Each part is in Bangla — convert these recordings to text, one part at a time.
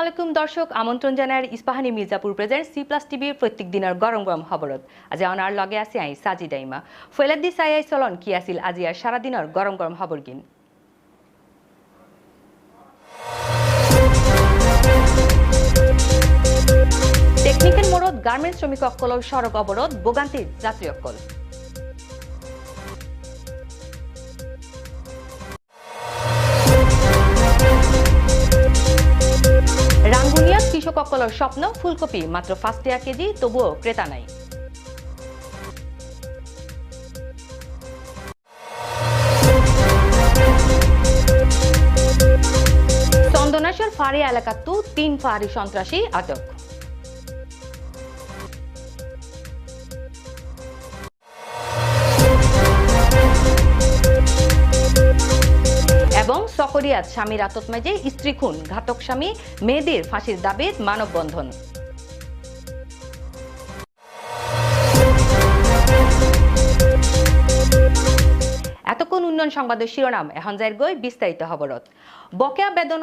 আলাইকুম দর্শক, আমন্ত্রণ জানার Ispahani Mirzapur present C plus টিভির প্রত্যেক দিনের গরম গরম খবরত। আজি অনার লগে আছে আই সাজি দাইমা। ফৈলাদ্দি সাইয়াই চলন, কি আছিল আজি আর সারাদিনের গরম গরম খবর গিন টেকনিক্যাল মোড়ত গার্মেন্টস শ্রমিক অকলৰ সড়ক অবরোধ ভোগান্তির যাত্রী কৃষকসকলৰ স্বপ্ন ফুলকপি মাত্র পাঁচ টাকা কেজি, তবুও ক্রেতা নাই। চন্দনাশ্বর ফাঁড়ি এলাকাতো তিন ফাঁড়ি সন্ত্রাসী আটক। এবং সকরিয়াত স্বামীর আততমাজে স্ত্রী খুন, ঘাতক স্বামী, মেয়েদের ফাঁসির দাবিত মানববন্ধন। এতক্ষণ উন্নয়ন সংবাদের শিরোনাম, এখন যাইর গই বিস্তারিত খবরত। বকেয়া বেতন,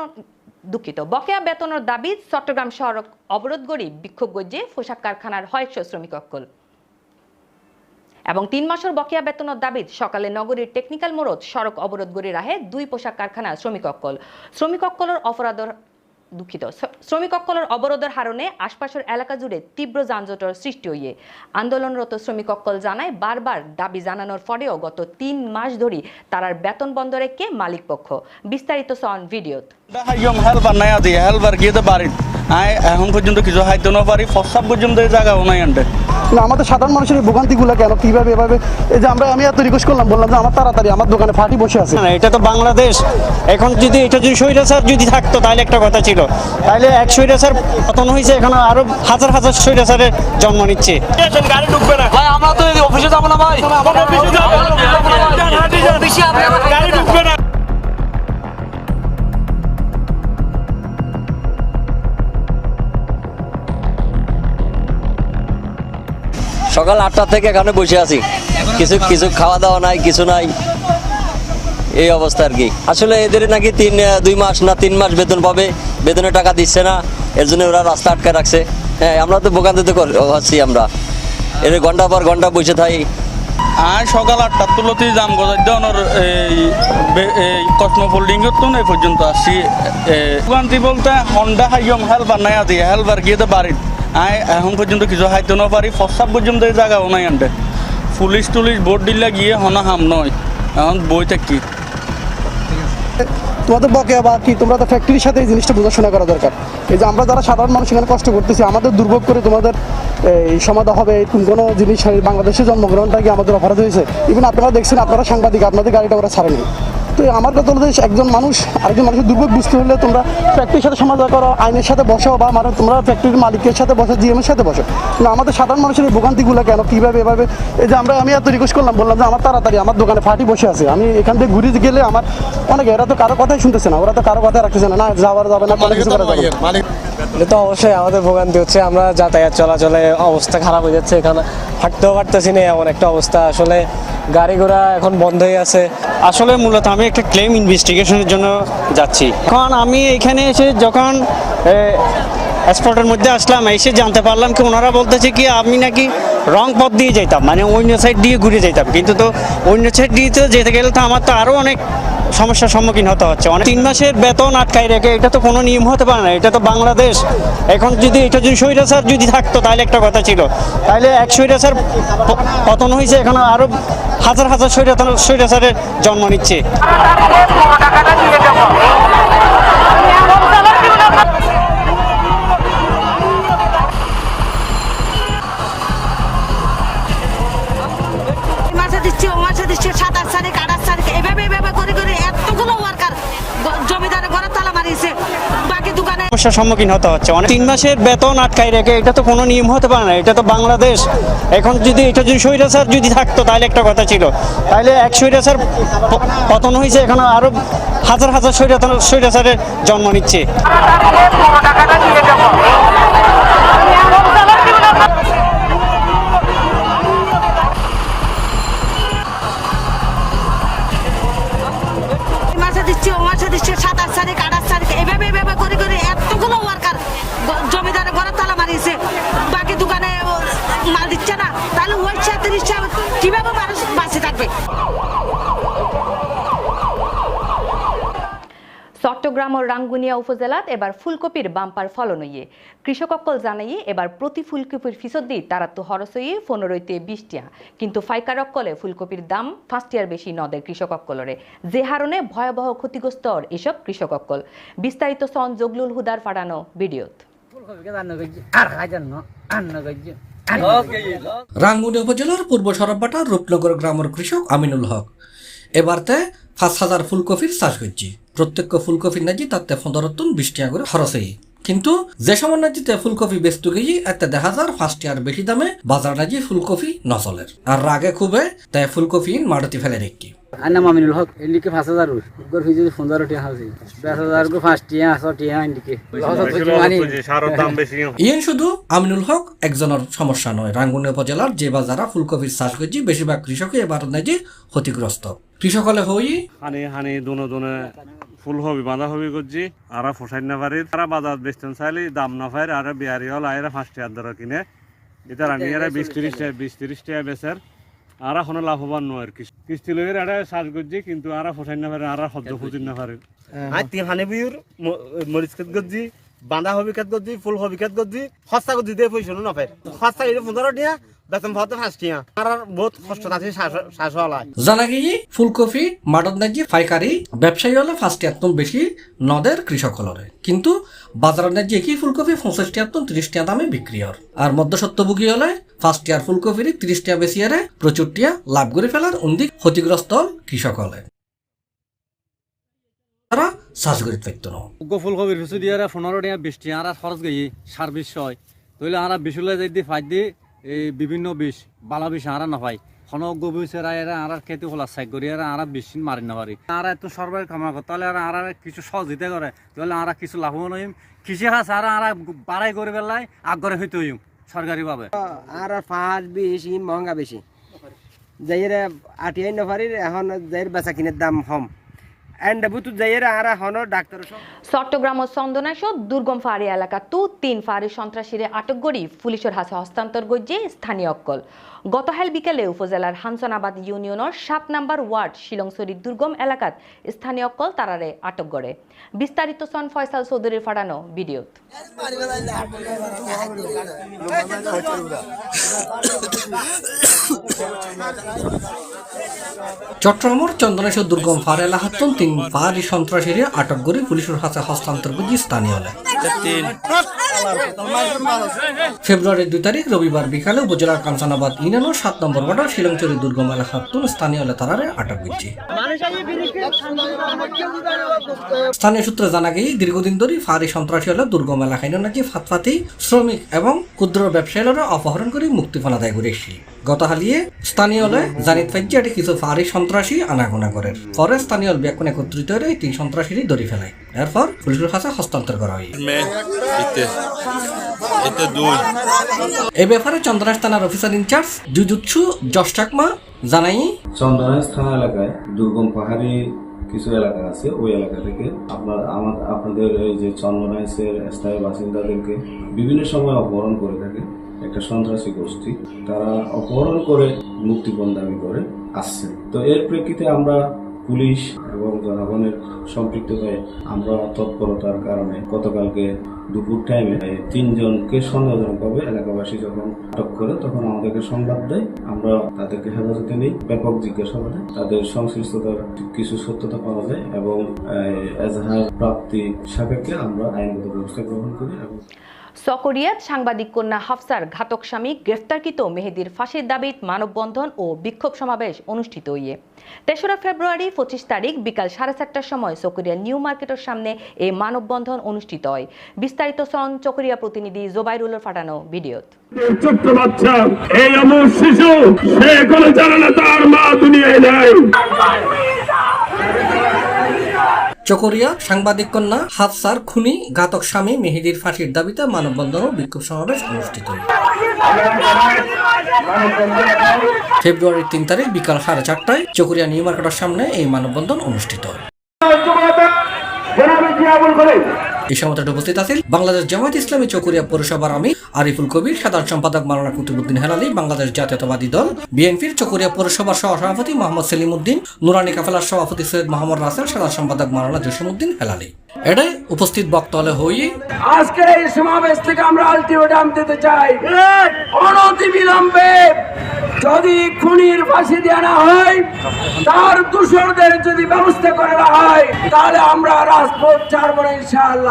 দুঃখিত, বকেয়া বেতনের দাবিত চট্টগ্রাম শহর অবরোধ গড়ি বিক্ষোভ গজ্জে পোশাক কারখানার হয়শ শ্রমিক অক্কল। এবং তিন মাসের বকেয়া বেতনের দাবিত সকালে নগরীর টেকনিক্যাল মোড়ত সড়ক অবরোধ গড়ি রাহে দুই পোশাক কারখানার শ্রমিক অক্কল। শ্রমিক অক্কলের অপরাধর দুঃখিত। শ্রমিক অক্কলের অবরোধের হারণে আশপাশের এলাকা জুড়ে তীব্র যানজটের সৃষ্টি হইয়ে আন্দোলনরত শ্রমিক অক্কল জানায়, বারবার দাবি জানানোর পরেও গত তিন মাস ধরে তারার বেতন বন্ধ রেখে মালিক পক্ষ বিস্তারিত সন ভিডিওত। আই এখন পর্যন্ত কিছু হাইতে না পারি ফসাব পর্যন্ত এই জায়গাও নাই আনতে। আমাদের সাধারণ মানুষের এই ভোগান্তিগুলো কেন? কীভাবে এভাবে? এই যে আমরা আমি এত রিকোয়েস্ট করলাম বললাম যে আমার তাড়াতাড়ি আমার দোকানে ফাটি বসে আছে। না এটা তো বাংলাদেশ। এখন যদি এটা যদি স্বৈরাচার যদি থাকতো তাহলে একটা কথা ছিল। তাহলে এক স্বৈরাচার পতন হয়েছে এখন আরও হাজার হাজার স্বৈরাচারের জন্ম নিচ্ছে। গাড়ি ঢুকবে না ভাই। আমরা তো অফিসে যাব না ভাই। অফিসে যাব গাড়ি ঢুকবে না। সকাল আটটা থেকে এখানে বসে আছি। কিছু কিছু খাওয়া দাওয়া নাই, কিছু নাই। এই অবস্থা আর কি। আসলে এদের নাকি তিন দুই মাস না তিন মাস বেতন পাবে বেতনের টাকা দিচ্ছে না, এর জন্য ওরা রাস্তা আটকে রাখছে। হ্যাঁ আমরা তো ভোগান্তিতে হচ্ছি আমরা। এদের ঘণ্টা পর ঘণ্টা বসে থাকি আর সকাল আটটার তুলতে যাম গজার দেওয়ানোর এই বে- এই কসমোফোল্ডিং তো এই পর্যন্ত আসছি বলতে হন্ডা হাইম হেলবার নাই আজি হেলবার গিয়ে তো বাড়িত। আই, এখন পর্যন্ত কিছু হাইতে না পারি ফসাব পর্যন্ত এই জায়গাও নাই আনতে। পুলিশ টুলিশ বোর্ড দিলে গিয়ে হনা হাম নয়। এখন বই থাকি। তোমাদের বকেয়া বা কি? তোমরা তো ফ্যাক্টরির সাথে এই জিনিসটা বোঝাশোনা করা দরকার। এই যে আমরা যারা সাধারণ মানুষ, এখানে কষ্ট করতেছি, আমাদের দুর্ভোগ করে তোমাদের, এই সমাধা হবে এরকম কোনো জিনিস বাংলাদেশে জন্মগ্রহণটা কি আমাদের অপরাধ হয়েছে? ইভেন আপনারা দেখছেন, আপনারা সাংবাদিক, আপনাদের গাড়িটা ওরা ছাড়েনি। তো আমার কথা হলো একজন মানুষ আরেকজন মানুষের দুর্ভোগ বুঝতে হলে তোমরা ফ্যাক্টরির সাথে সমাধান করো আইনের সাথে বসো বা মানে তোমরা ফ্যাক্টরির মালিকের সাথে বসো জিএমের সাথে বসো না আমাদের সাধারণ মানুষের এই ভোগান্তিগুলো কেন কীভাবে এভাবে এই যে আমরা আমি এত রিকোয়েস্ট করলাম বললাম যে আমার তাড়াতাড়ি আমার দোকানে ফাটি বসে আছে আমি এখান থেকে ঘুরে গেলে আমার অনেক এরা তো কারও কথাই শুনতেছে না ওরা তো কারও কথা রাখতেছে না না যাওয়ার যাবে না কোনো কিছু করা যাবে না। এটা তো অবশ্যই আমাদের ভোগান্তি হচ্ছে, আমরা যাতায়াত চলাচলে অবস্থা খারাপ হয়ে যাচ্ছে, এখানে হাঁটতেও পারতেছি না, এমন একটা অবস্থা। আসলে গাড়ি ঘোড়া এখন বন্ধ হয়ে আছে। আসলে মূলত আমি একটা ক্লেম ইনভেস্টিগেশনের জন্য যাচ্ছি। এখন আমি এখানে এসে যখন স্পটের মধ্যে আসলাম, এসে জানতে পারলাম কি ওনারা বলতেছে কি আমি নাকি রং পথ দিয়ে যেতাম মানে অন্য সাইড দিয়ে ঘুরে যেতাম কিন্তু তো অন্য সাইড দিয়ে তো যেতে গেলে তো আমার তো আরও অনেক সমস্যার সম্মুখীন হতে হচ্ছে। অনেক তিন মাসের বেতন আটকাই রেখে, এটা তো কোনো নিয়ম হতে পারে না, এটা তো বাংলাদেশ। এখন যদি এটা যদি স্বৈরাচার যদি থাকতো, তাহলে একটা কথা ছিল। তাহলে এক স্বৈরাচার পতন হয়েছে, এখন আরও হাজার হাজার স্বৈরাচার স্বৈরাচারের জন্ম নিচ্ছে। সমস্যার সম্মুখীন হতে হচ্ছে। অনেক তিন মাসের বেতন আটকায় রেখে, এটা তো কোনো নিয়ম হতে পারে না, এটা তো বাংলাদেশ। এখন যদি এটা যদি স্বৈরাচার যদি থাকতো, তাহলে একটা কথা ছিল। তাহলে এক স্বৈরাচার পতন হয়েছে, এখন আরও হাজার হাজার স্বৈরাচার স্বৈরাচারের জন্ম নিচ্ছে। চট্টগ্রাম ও রাঙ্গুনিয়া উপজেলাত এবার ফুলকপির বাম্পার ফলন হইয়ে কৃষককল জানাইয়ে এবার প্রতি ফুলকপির ফিসদি তারাত্ম হরস হইয়ে পনেরোইতে বিশ টিয়া। কিন্তু ফাইকারকলে ফুলকপির দাম ফার্স্ট ইয়ার বেশি নদের কৃষককলরে যে হারণে ভয়াবহ ক্ষতিগ্রস্ত এসব কৃষককল বিস্তারিত সন জগলুল হুদার ফাড়ানো ভিডিওত। রাঙ্গুনি উপজেলার পূর্ব সরববাটা রূপনগর গ্রামের কৃষক আমিনুল হক। এবারতে পাঁচ হাজার ফুলকপির চাষ করছি প্রত্যেক ফুলকপির নাজি তাতে পনেরো টন বিশ টাকা করে খরচ হই কিন্তু যে সময় নাজিতে ফুলকপি বেচতু কেজি এতে দেখা যার ফার্স্ট ইয়ার বেশি দামে বাজার নাজি ফুলকপি নচলের। আর রাগে খুবে তাই ফুলকপি মারুতি ফেলে রেখি আর নাম আমিনুল হক এদিকে পাঁচ হাজার গর ফিজি পনেরো টিয়া হাউসি। পাঁচ হাজার গো পাঁচ টিয়া আস টিয়া এদিকে মানে ইয়েন শুধু আমিনুল হক একজনের সমস্যা নয় রাঙ্গুনি উপজেলার যে বাজারা ফুলকপির চাষ করছি বেশিরভাগ কৃষকই এবার নাজি ক্ষতিগ্রস্ত। কৃষক হলে হই? হানি হানি দুনো দুনে ফুল হবি বাঁধা হবি করছি। আর ফসাই না পারি তারা বাজার বেচতেন চাইলে দাম না পাই আর বিহারি হল আইরা পাঁচ টাকার দর কিনে। এটা রানি এরা বিশ তিরিশ টাকা বিশ তিরিশ টাকা বেচার। আর কোনো লাভবান নয় আর কি। কিস্তি লইয়ের এটা চাষ করছি কিন্তু আর ফসাই না পারে আর শব্দ ফুটিন না পারে আর তিন হানি বিউর মরিচ খেত গজি বাঁধা হবি খেত গজি ফুল হবি খেত গজি সস্তা গজি দিয়ে পয়সা না পাই সস্তা এটা পনেরো টিয়া বেতন ভাতে পাঁচ টিয়া আর বহুত কষ্ট আছে শ্বাস হওয়া জানা গিয়ে ফুলকপি মাডত নাজি পাইকারি ব্যবসায়ী হলে ফার্স্ট ইয়ার বেশি নদের কৃষক হলরে কিন্তু বাজারের নাজি একই ফুলকপি পঁচিশ টিয়ার টন তিরিশ টিয়া দামে বিক্রি হর আর মধ্যসত্ত্বভোগী হলে ফার্স্ট ইয়ার ফুলকপির তিরিশ টিয়া বেশি হারে প্রচুর টিয়া লাভ করে ফেলার উন্দিক ক্ষতিগ্রস্ত কৃষক হলে তারা চাষ করে থাকতো না। গো ফুল কবির ফিসু দিয়ে আর পনেরো টিয়া বিশ টিয়া আর খরচ গই সার বিশ হয়। তইলে আর বিশুলে যাই দি ফাই দি এই বিভিন্ন বিষ, বালা বিষ আর না পাই খন গো বিষের এরা আর খেতে হলা সাইক করি আর আর বিষ মারি না পারি আর এত সরবরাহ কামনা করে তাহলে আর আর কিছু সহযোগিতা করে তাহলে আর কিছু লাভবান হইম কৃষি হাস আর আর বাড়াই করে বেলায় আগ্রহ হইতে হইম সরকারি ভাবে আর পাঁচ বিষ ইন মহঙ্গা বেশি যাইরে আটিয়াই নফারির এখন যাইর বেচা কিনের দাম কম। চট্টগ্রাম ও চন্দনাইশ দুর্গম ফাঁড়ি এলাকা তু, তিন ফাঁড়ি সন্ত্রাসীরে আটক করি পুলিশের হাতে হস্তান্তর করছে স্থানীয় অক্কল। গতকাল বিকেলে উপজেলার হানসনাবাদ ইউনিয়নের সাত নাম্বার ওয়ার্ড শিলংসরি দুর্গম এলাকাত স্থানীয় কল তারারে আটক করে। বিস্তারিত সন ফয়সাল চৌধুরীর ফাটানো ভিডিওত। চট্টগ্রামের চন্দনেশ্বর দুর্গম ফার এলাকাতন তিন পাহাড়ি সন্ত্রাসীরা আটক করে পুলিশের হাতে হস্তান্তর করছে স্থানীয় ফেব্রুয়ারির দুই তারিখ, রবিবার বিকালে উপজেলার কাঞ্চনাবাদ ইউনিয়নের সাত নম্বর ওয়ার্ডের শিলংচুরি দুর্গম এলাকাতন স্থানীয় তারারে আটক করছে স্থানীয় সূত্রে জানা গিয়ে দীর্ঘদিন ধরে ফারি সন্ত্রাসী হলে দুর্গম এলাকায়। নাকি ফাতফাতি, শ্রমিক এবং ক্ষুদ্র ব্যবসায়ীরা অপহরণ করে মুক্তিপণ আদায় করে এসেছি গত হালিয়ে স্থানীয় হলে জানিত পাইছে এটি কিছু ফাঁড়ি সন্ত্রাসী আনাগোনা করে। পরে স্থানীয় ব্যাকুণ একত্রিত হয়ে এই তিন সন্ত্রাসীরই ধরে ফেলায়। এরপর পুলিশের কাছে হস্তান্তর করা হয়। এ ব্যাপারে চন্দ্রাস থানার অফিসার ইনচার্জ জুজুৎসু চাকমা জানাই চন্দনাইশ থানা এলাকায় দুর্গম পাহাড়ি কিছু এলাকা আছে। ওই এলাকা থেকে আপনার আমার আপনাদের এই যে চন্দনাইশের স্থায়ী বাসিন্দাদেরকে বিভিন্ন সময় অপহরণ করে থাকে। একটা সন্ত্রাসী গোষ্ঠী, তারা অপহরণ করে মুক্তিপণ দাবি করে আসছে। তো এর প্রেক্ষিতে আমরা পুলিশ এবং জনগণের সম্পৃক্ততায় আমরা তৎপরতার কারণে গতকালকে দুপুর টাইমে তিনজনকে সন্দেহজনকভাবে এলাকাবাসী যখন আটক করে, তখন আমাদেরকে সংবাদ দেয়। আমরা তাদেরকে হেফাজতে নিই, ব্যাপক জিজ্ঞাসাবাদে তাদের সংশ্লিষ্টতার কিছু সত্যতা পাওয়া যায় এবং এজাহার প্রাপ্তি সাপেক্ষে আমরা আইনগত ব্যবস্থা গ্রহণ করি এবং সকরিয়াত সাংবাদিক কন্যা হাফসার ঘাতক স্বামী গ্রেফতারকৃত মেহেদির ফাঁসির দাবিত মানববন্ধন ও বিক্ষোভ সমাবেশ অনুষ্ঠিত হইয়ে। তেসরা ফেব্রুয়ারি পঁচিশ তারিখ বিকাল সাড়ে চারটার সময় চকরিয়া নিউ মার্কেটের সামনে এই মানববন্ধন অনুষ্ঠিত হয়। বিস্তারিত সন চকরিয়া প্রতিনিধি জোবাইরুলের ফাটানো ভিডিওত। ছোট্ট বাচ্চা, এই আমার শিশু, সে এখনও জানে না তার মা দুনিয়ায় নাই। চকরিয়া, সাংবাদিক কন্যা হাফসার খুনি, ঘাতক স্বামী মেহেদির ফাঁসির দাবিতে মানববন্ধন ও বিক্ষোভ সমাবেশ অনুষ্ঠিত ফেব্রুয়ারির তিন তারিখ বিকাল সাড়ে চারটায় চকরিয়া নিউ মার্কেটের সামনে এই মানববন্ধন অনুষ্ঠিত এই সময় উপস্থিত আছেন বাংলাদেশ জামায়াত ইসলামী চকুরিয়া পৌরসভার আমি আরিফুল কবির সাধারণ সম্পাদক মাওলানা কুতুবুদ্দিন হেলালি বাংলাদেশ জাতীয়তাবাদী দল বিএনপির চকুরিয়া পৌরসভার সহ সভাপতি মোহাম্মদ সেলিম উদ্দিন নুরানি কাফেলার সভাপতি সৈয়দ মোহাম্মদ রাসেল সাধারণ সম্পাদক মাওলানা জসিমউদ্দিন হেলালি। এটাই উপস্থিত বক্তলে হই। আজকে এই সমাবেশ থেকে আমরা আলটিমেটাম দিতে চাই। অনতি বিলম্বে যদি খুনির ফাঁসি দেওয়া না হয় তার দূষণদের যদি ব্যবস্থা করে না হয় তাহলে আমরা রাজপথ ছাড়বো না ইনশাআল্লাহ।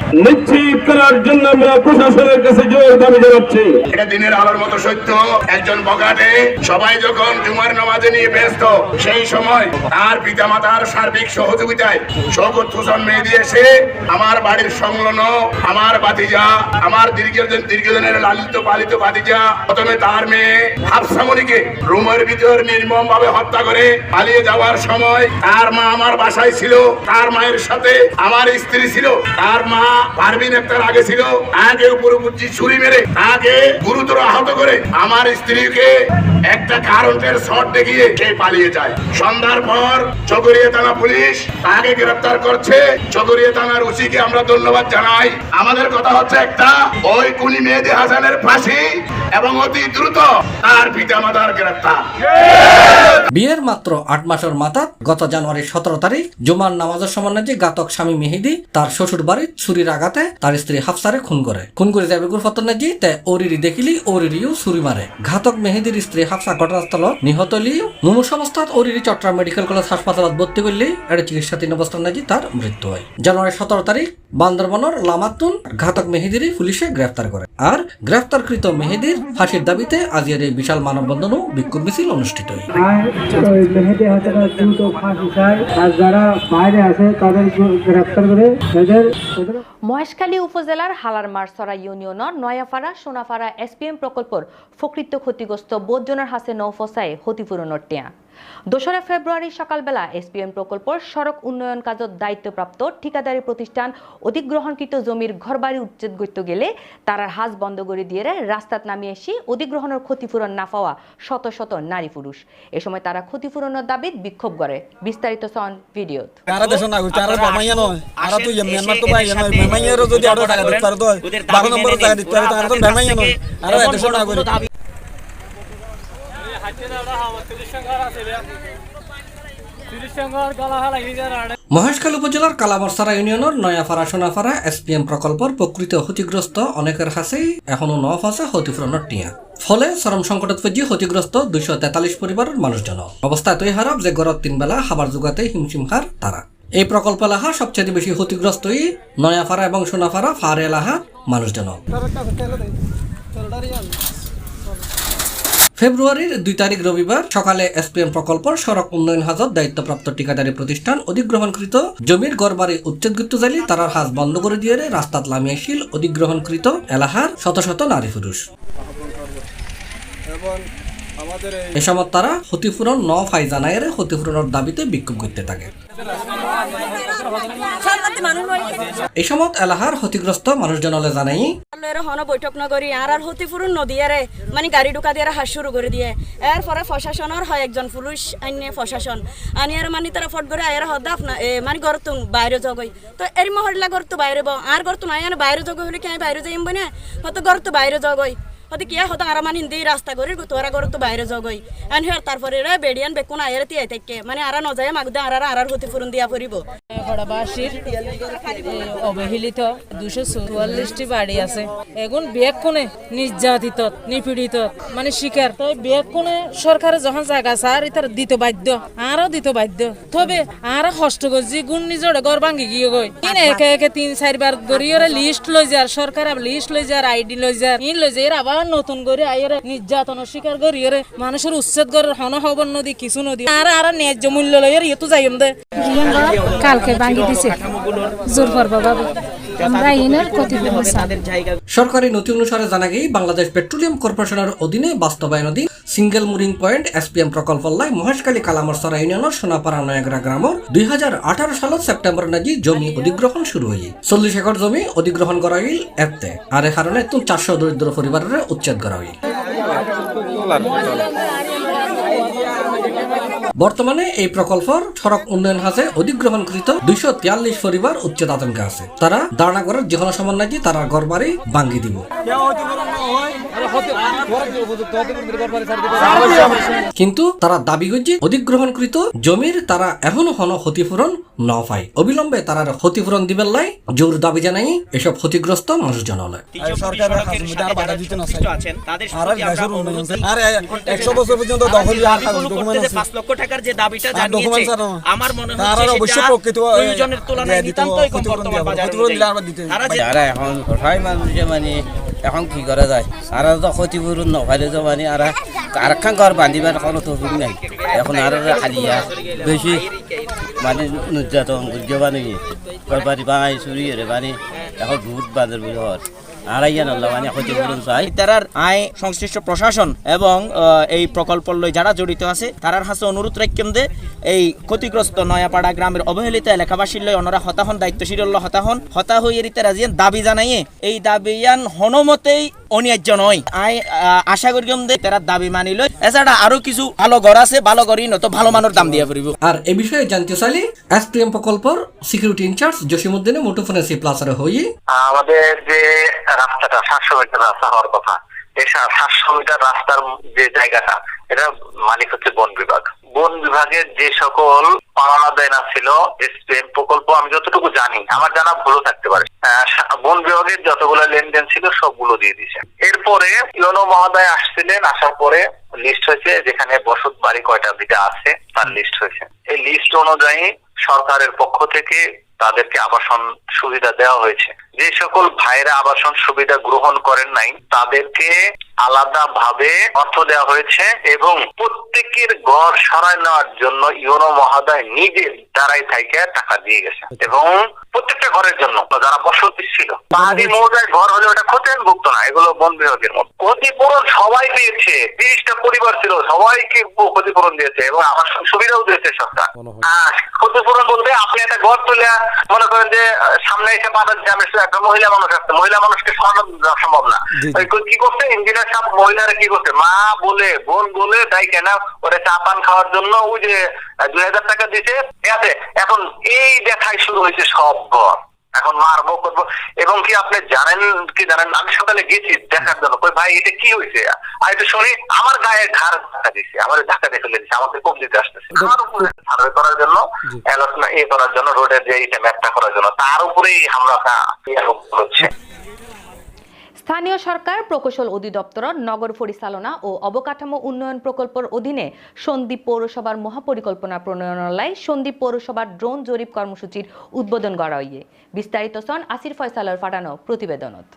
নিশ্চিত করার জন্য আমরা প্রশাসনের আমার বাড়ির সংলগ্ন, আমার বাতিজা আমার দীর্ঘদিন দীর্ঘদিনের লালিত পালিত বাতিজা প্রথমে তার মেয়ে হাফসামণিকে রুমের ভিতর নির্মম ভাবে হত্যা করে পালিয়ে যাওয়ার সময় তার মা আমার বাসায় ছিল, তার মায়ের সাথে আমার স্ত্রী ছিল, তার মা পারবিন একটার আগে ছিল তাকে উপর ছুরি মেরে তাকে গুরুতর আহত করে আমার স্ত্রীকে একটা কারণের শট দেখিয়ে পালিয়ে যায়। সন্ধ্যার পর চকরিয়া থানা পুলিশ তাকে করছে। চকরিয়া থানার আমরা ধন্যবাদ জানাই। আমাদের কথা হচ্ছে একটা, ওই মেহেদি হাসানের ফাঁসি এবং অতি দ্রুত তার বিয়ের মাত্র আট মাসের মাথা গত জানুয়ারির সতেরো তারিখ জুমার নামাজের সময় যে ঘাতক স্বামী মেহেদি তার শ্বশুর বাড়ির ছুরির আঘাতে তার স্ত্রী হাফসারে খুন করে। খুন করে যাবে গুরফতন জি তে ওরিরি দেখিলি, ওরিরিও ছুরি মারে। ঘাতক মেহেদির স্ত্রী হাফসা ঘটনাস্থল নিহত লিও মুমূর্ষ অবস্থাত ওরিরি চট্টগ্রাম মেডিকেল কলেজ হাসপাতালত ভর্তি করলে, এটা চিকিৎসাধীন অবস্থান নাজি তার মৃত্যু হয়। জানুয়ারি সতেরো তারিখ, বান্দরবনের লামাতুন ঘাতক মেহেদির পুলিশে গ্রেফতার করে। আর গ্রেফতারকৃত মেহেদির ফাঁসির দাবিতে আজিয়ার এই বিশাল মানববন্ধন ও বিক্ষোভ মিছিল অনুষ্ঠিত হয়। মেহেদি হাসানের দ্রুত ফাঁসি চাই আর যারা বাইরে আছে তাদের গ্রেফতার করে তাদের মহেশখালী উপজেলার হালারমারসরা ইউনিয়নের নয়াপাড়া, সোনাপাড়া, এসপিএম প্রকল্পর প্রকৃত ক্ষতিগ্রস্ত বোধজনের হাসে নৌফসায় ক্ষতিপূরণের টিয়া। দোসরা ফেব্রুয়ারি সকালবেলা এসপিএম প্রকল্পর সড়ক উন্নয়ন কাজত দায়িত্বপ্রাপ্ত ঠিকাদারি প্রতিষ্ঠান অধিগ্রহণকৃত জমির ঘরবাড়ি উচ্ছেদ করতে গেলে তারার হাজ বন্ধ করে দিয়ে রাস্তাত নামিয়ে এসে অধিগ্রহণের ক্ষতিপূরণ না পাওয়া শত শত নারী পুরুষ। এ সময় তারা ক্ষতিপূরণের দাবিত বিক্ষোভ করে। বিস্তারিত সন ভিডিও তারা দেশ না তারা বামাইয়া নয় আর তো মিয়ানমার তো বাইয়া নয় মেমাইয়ারও যদি আরও টাকা দিতে পারতো বারো নম্বর টাকা দিতে পারতো তারা তো মেমাইয়া নয় আর দেশ না করে মহেশখালী উপজেলার কালাবরসারা ইউনিয়নের নয়াপাড়া সোনাপাড়া এসপিএম প্রকল্পর প্রকৃত ক্ষতিগ্রস্ত অনেকের হাসেই এখনও ন ফাঁসে ক্ষতিপূরণের টিয়া। ফলে চরম সংকটত পুঁজি ক্ষতিগ্রস্ত দুইশো তেতাল্লিশ পরিবারের মানুষজন অবস্থা এতই খারাপ যে গড়ত তিন বেলা খাবার যোগাতে হিমশিম হার তারা। এই প্রকল্প এলাকা সবচেয়ে বেশি ক্ষতিগ্রস্তই নয়াপাড়া এবং সোনাপাড়া ফার এলাকা মানুষজন ফেব্রুয়ারির দুই তারিখ রবিবার সকালে এসপিএম প্রকল্প সড়ক উন্নয়ন হাজত দায়িত্বপ্রাপ্ত ঠিকাদারি প্রতিষ্ঠান অধিগ্রহণকৃত জমির গড়বাড়ি উচ্ছেদ করতে যাইলে তারার হাজ বন্ধ করে দিয়ে রাস্তাত লামিয়াশীল অধিগ্রহণকৃত এলাহার শত শত নারী পুরুষ। এ সময় তারা ক্ষতিপূরণ ন ফাই জানাইয়ের ক্ষতিপূরণের দাবিতে বিক্ষোভ করতে থাকে। এই সময় এলাকার ক্ষতিগ্রস্ত মানুষজনলে জানাই। হন বৈঠক নগরী আর আর হতিপুরুন নদীয়ারে মানে গাড়ি ঢুকা দিয়ে হাস শুরু করে দিয়ে। এর পরে প্রশাসনের হয় একজন পুলিশ আইনে প্রশাসন আনি আর মানে তারা ফট করে আয়ার হদ আপনা মানে ঘর তো বাইরে জগই তো এর মহল্লা ঘর তো বাইরে বো আর ঘর তো নাই আর বাইরে জগ হলে কি আমি বাইরে যাইম বনে? হয়তো ঘর তো বাইরে জগই হতে কিয়া হতো আর মানে হিন্দি রাস্তা করে তোরা ঘর তো বাইরে জগই আন হের তারপরে রে বেকুন আয়ার তিয়াই থেকে মানে আর নজায় মাগুদে আর আর আর হতিপুরুন দিয়া পড়িব হড়বাসীর অবহেলিত দুশো চুয়াল্লিশটি বাড়ি আছে। কোনে নির্যাতিত নিপীড়িত মানে শিকার তো বেগ কোনে সরকারে যখন জায়গা চার ইতার দিতে বাধ্য আরও দিতে বাধ্য। তবে আর কষ্ট করছি গুণ নিজরে ঘর ভাঙ্গি গিয়ে গই একে একে তিন চারবার গড়িয়ে লিস্ট লই যার সরকার লিস্ট লই যার আইডি লই যার ইন লই যার আবার নতুন করে আইরে স্বীকার করি করিয়ে মানুষের উচ্ছেদ করে হন হবর নদী, কিছু নদী। আর আর ন্যায্য মূল্য লইয়ার ইয়ে তো যাইম কালকে ভাঙি দিছে। জোর করব বাবু। আমরা এনার ক্ষতিপূরণ সরকারি নথি অনুসারে জানা গেই বাংলাদেশ পেট্রোলিয়াম কর্পোরেশনের অধীনে বাস্তবায়নাধীন সিঙ্গেল মুরিং পয়েন্ট এসপিএম প্রকল্পল্লাই মহেশখালী কালামরসরা ইউনিয়নের সোনাপাড়া নয়াগড়া গ্রামর দুই হাজার আঠারো সালত সেপ্টেম্বর নাজি জমি অধিগ্রহণ শুরু হই চল্লিশ একর জমি অধিগ্রহণ করা হইল এতে। আর এ কারণে তুম চারশো দরিদ্র পরিবারের উচ্ছেদ করা হইল বর্তমানে এই প্রকল্পর সড়ক উন্নয়ন হাসে অধিগ্রহণকৃত দুইশো তিয়াল্লিশ পরিবার উচ্ছেদ আতঙ্কে আছে। তারা ধারণা করার যে কোনো সময় নাকি তারা ঘর বাড়ি ভাঙ্গি দিব। কিন্তু তারা দাবি করছে অধিগ্রহণকৃত জমির তারা এখনও হন ক্ষতিপূরণ ন পায়। অবিলম্বে তারা ক্ষতিপূরণ দিবেন লাই জোর দাবি জানাই এসব ক্ষতিগ্রস্ত মানুষ জনালয় সরকারের কাছে মধ্যে আর একশো বছর পর্যন্ত দখল আর টাকার যে দাবিটা জানিয়েছে আমার মনে তারা হচ্ছে অবশ্যই সেটা প্রকৃত প্রয়োজনের তুলনায় নিতান্তই কম বর্তমান বাজার তারা এখন কোথায় মানুষে মানে এখন কি করা যায়? আর তো ক্ষতিপূরণ নভাইলে তো মানে আর আরেকখান ঘর বান্ধিবার কোনো তো নাই। এখন আর খালিয়া বেশি মানে নির্যাতন গুজ্জ বানি কয়বারি বাঙাই চুরি বানি এখন বহুত বাঁধের বুঝে হর আয় সংশ্লিষ্ট প্রশাসন এবং এই প্রকল্প লই জড়িত আছে, তারার হাতে অনুরোধ রাখতাম যে, এই ক্ষতিগ্রস্ত নয়াপাড়া গ্রামের অবহেলিত এলাকাবাসীর লই অনরা হতাহন, দায়িত্বশীল হতাহন হতা এরিতে রাজিয়ান দাবি জানাইয়ে, এই দাবিয়ান হনমতেই অনিয়ার্য নয়। আই আশা করিম যে তারা দাবি মানি লই এছাড়া আরও কিছু ভালো ঘর আছে ভালো ঘরই নত ভালো মানের দাম দিয়া পড়িব আর এ বিষয়ে জানতে চাইলে এসপিএম প্রকল্পর সিকিউরিটি ইনচার্জ জসিমুদ্দিনে মুঠোফোনে সি প্লাসারে হয়ে আমাদের যে রাস্তাটা সাতশো মিটার রাস্তা হওয়ার কথা এই সাতশো মিটার রাস্তার যে জায়গাটা এটা মালিক হচ্ছে বন বিভাগ বন বিভাগের যে সকল পাওনা দেনা ছিল এসপিএম প্রকল্প, আমি যতটুকু জানি, আমার জানা ভুলও থাকতে পারে। বন বিভাগের যতগুলো লেনদেন ছিল, সবগুলো দিয়ে দিয়েছে। এরপরে ইউনো মহোদয় আসছিলেন, আসার পরে লিস্ট হয়েছে, যেখানে বসত বাড়ি কয়টা দিকে আছে, তার লিস্ট হয়েছে। এই লিস্ট অনুযায়ী সরকারের পক্ষ থেকে তাদেরকে আবাসন সুবিধা দেওয়া হয়েছে। যে সকল ভাইরা আবাসন সুবিধা গ্রহণ করেন নাই তাদেরকে আলাদা ভাবে অর্থ দেওয়া হয়েছে এবং প্রত্যেকের ঘর সরাই নেওয়ার জন্য ইউনো মহোদয় নিজে দাঁড়াই থেকে টাকা দিয়ে গেছে। এবং প্রত্যেকটা ঘরের জন্য যারা বসতি ছিল। পাহাড়ি মহোদয় ঘর হলে ওটা ক্ষতিভুক্ত না এগুলো বন বিভাগের মতো। ক্ষতিপূরণ সবাই পেয়েছে তিরিশটা পরিবার ছিল সবাইকে ক্ষতিপূরণ দিয়েছে এবং আবাসন সুবিধাও দিয়েছে সরকার। ক্ষতিপূরণ বলতে আপনি একটা ঘর তুলে মনে করেন যে সামনে এসে দিচ্ছে আমি একটা মহিলা মানুষ আসছে মহিলা মানুষকে সরানো সম্ভব না। কি করছে? ইঞ্জিনিয়ার সাহেব মহিলারা কি করছে? মা বলে বোন বলে তাই কেন? ওরা চা পান খাওয়ার জন্য ওই যে দুই হাজার টাকা দিছে ঠিক আছে? এখন এই দেখাই শুরু হয়েছে সব ঘর। এখন মারবো করব। এবং কি আপনি জানেন কি জানেন? আমি সকালে গেছি দেখার জন্য। কই ভাই এটা কি হয়েছে আর একটু শুনি আমার গায়ে ঘাড় ধাক্কা দিয়েছে। আমার ধাক্কা দেখে ফেলে দিচ্ছে আমাকে কম দিতে আসতেছে। আমার উপরে সার্ভে করার জন্য আলোচনা এ করার জন্য রোডের যে এটা ম্যাপটা করার জন্য তার উপরেই হামলাটা হচ্ছে। স্থানীয় সরকার, প্রকৌশল অধিদপ্তর নগর পরিচালনা ও অবকাঠামো উন্নয়ন প্রকল্পের অধীনে সন্দ্বীপ পৌরসভার মহাপরিকল্পনা প্রণয়নালয় সন্দ্বীপ পৌরসভার ড্রোন জরিপ কর্মসূচির উদ্বোধন করা হইয়ে বিস্তারিত সন আসির ফয়সালার পাঠানো প্রতিবেদনত।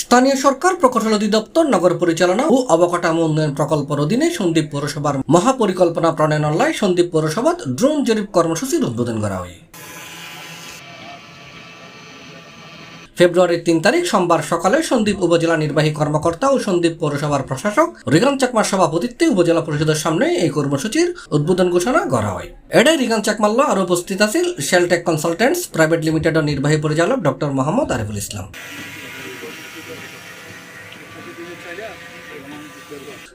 স্থানীয় সরকার, প্রকৌশল অধিদপ্তর, নগর পরিচালনা ও অবকাঠামো উন্নয়ন প্রকল্পের অধীনে সন্দ্বীপ পৌরসভার মহাপরিকল্পনা প্রণয়নালয় সন্দ্বীপ পৌরসভাত ড্রোন জরিপ কর্মসূচির উদ্বোধন করা হয় ফেব্রুয়ারির তিন তারিখ সোমবার সকালে সন্দ্বীপ উপজেলা নির্বাহী কর্মকর্তা ও সন্দ্বীপ পৌরসভার প্রশাসক রিগান চাকমার সভাপতিত্বে উপজেলা পরিষদের সামনে এই কর্মসূচির উদ্বোধন ঘোষণা করা হয়। এডাই রিগান চাকমাল্য আরও উপস্থিত আছেন শেলটেক কনসালটেন্টস প্রাইভেট লিমিটেডের নির্বাহী পরিচালক ডক্টর মোহাম্মদ আরিফুল ইসলাম।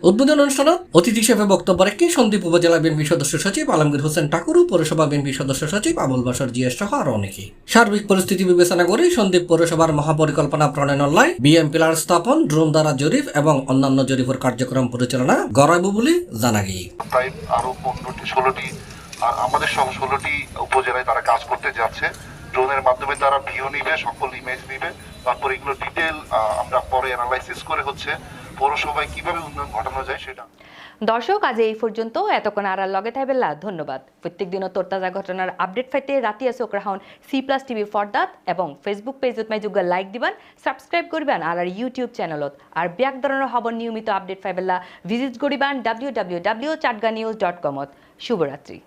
উদ্বোধন অনুষ্ঠানত অতিথি হিসেবে বক্তব্য রাখেন সন্দ্বীপ উপজেলা বিএনপি সদস্য সচিব আলমগীর হোসেন ঠাকুর, পৌরসভা বিএনপি সদস্য সচিব আবুল বাসর জিএস সহ আরও অনেকে। সার্বিক পরিস্থিতি বিবেচনা করে সন্দীপ পৌরসভার মহাপরিকল্পনা প্রণয়নালয় বিএম পিলার স্থাপন, ড্রোন দ্বারা জরিপ এবং অন্যান্য জরিপের কার্যক্রম পরিচালনা গড়াইব বলে জানা গিয়ে আরও পনেরোটি, ষোলোটি আমাদের সহ ষোলোটি উপজেলায় তারা কাজ করতে যাচ্ছে। ড্রোনের মাধ্যমে তারা ভিউ নিবে, সকল ইমেজ নিবে। তারপর এগুলো ডিটেল আমরা পরে অ্যানালাইসিস করে হচ্ছে। পৌরসভায় কীভাবে উন্নয়ন ঘটানো যায় সেটা? দর্শক, আজ এই পর্যন্ত। এতক্ষণ আর লগে থাইবেলা ধন্যবাদ। প্রত্যেক তোর তাজা ঘটনার আপডেট পাইতে রাতিয়া চোখ রাখুন সি প্লাস টিভি ফর্দাত এবং ফেসবুক পেজত মাই যোগ্য লাইক দিবান সাবস্ক্রাইব করবেন আর আর ইউটিউব চ্যানেলত আর ব্যাক ধরনের খবর, নিয়মিত আপডেট পাইবেলা visit করিবান W W W Chatga news dot কমত শুভরাত্রি।